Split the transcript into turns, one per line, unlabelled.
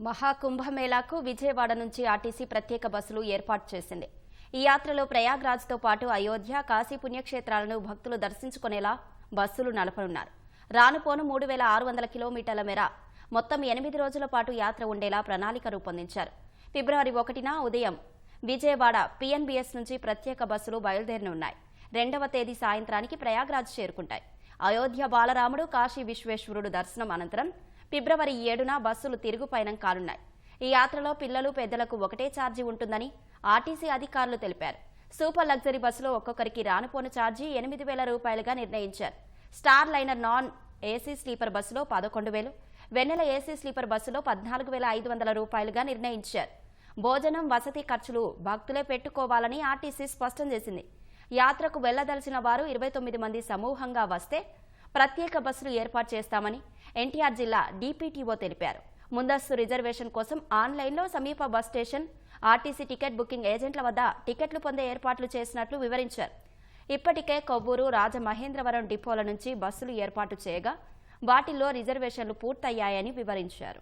మహాకుంభమేళాకు విజయవాడ నుంచి ఆర్టీసీ ప్రత్యేక బస్సులు ఏర్పాటు చేసింది. ఈ యాత్రలో ప్రయాగ్రాజ్తో పాటు అయోధ్య కాశీ పుణ్యక్షేత్రాలను భక్తులు దర్శించుకునేలా బస్సులు నడపనున్నారు. రానుపోను మూడు వేల ఆరు వందల కిలోమీటర్ల మేర మొత్తం ఎనిమిది రోజుల పాటు యాత్ర ఉండేలా ప్రణాళిక రూపొందించారు. ఫిబ్రవరి ఒకటిన ఉదయం విజయవాడ పీఎన్బీఎస్ నుంచి ప్రత్యేక బస్సులు బయలుదేరనున్నాయి. రెండవ తేదీ సాయంత్రానికి ప్రయాగ్రాజ్ చేరుకుంటాయి. అయోధ్య బాలరాముడు కాశీ విశ్వేశ్వరుడు దర్శనం అనంతరం ఫిబ్రవరి ఏడున బస్సులు తిరుగు పయనం కానున్నాయి. ఈ యాత్రలో పిల్లలు పెద్దలకు ఒకటే ఛార్జీ ఉంటుందని ఆర్టీసీ అధికారులు తెలిపారు. సూపర్ లగ్జరీ బస్సులో ఒక్కొక్కరికి రానుపోను ఛార్జీ ఎనిమిది వేల రూపాయలుగా నిర్ణయించారు. Star liner non AC sleeper బస్సులో పదకొండు వేలు వెన్నెల ఏసీ స్లీపర్ బస్సులో పద్నాలుగు వేల ఐదు వందల రూపాయలుగా నిర్ణయించారు. భోజనం వసతి ఖర్చులు భక్తులే పెట్టుకోవాలని ఆర్టీసీ స్పష్టం చేసింది. యాత్రకు వెళ్ళదలిచిన వారు ఇరవై తొమ్మిది మంది సమూహంగా వస్తే ప్రత్యేక బస్సులు ఏర్పాటు చేస్తామని ఎన్టీఆర్ జిల్లా డీపీటీఓ తెలిపారు. ముందస్తు రిజర్వేషన్ కోసం ఆన్లైన్లో సమీప bus station RTC ticket booking ఏజెంట్ల వద్ద టికెట్లు పొందే ఏర్పాట్లు చేసినట్లు వివరించారు. ఇప్పటికే కొవ్వూరు రాజమహేంద్రవరం డిపోల నుంచి బస్సులు ఏర్పాటు చేయగా వాటిల్లో రిజర్వేషన్లు పూర్తయ్యాయని వివరించారు.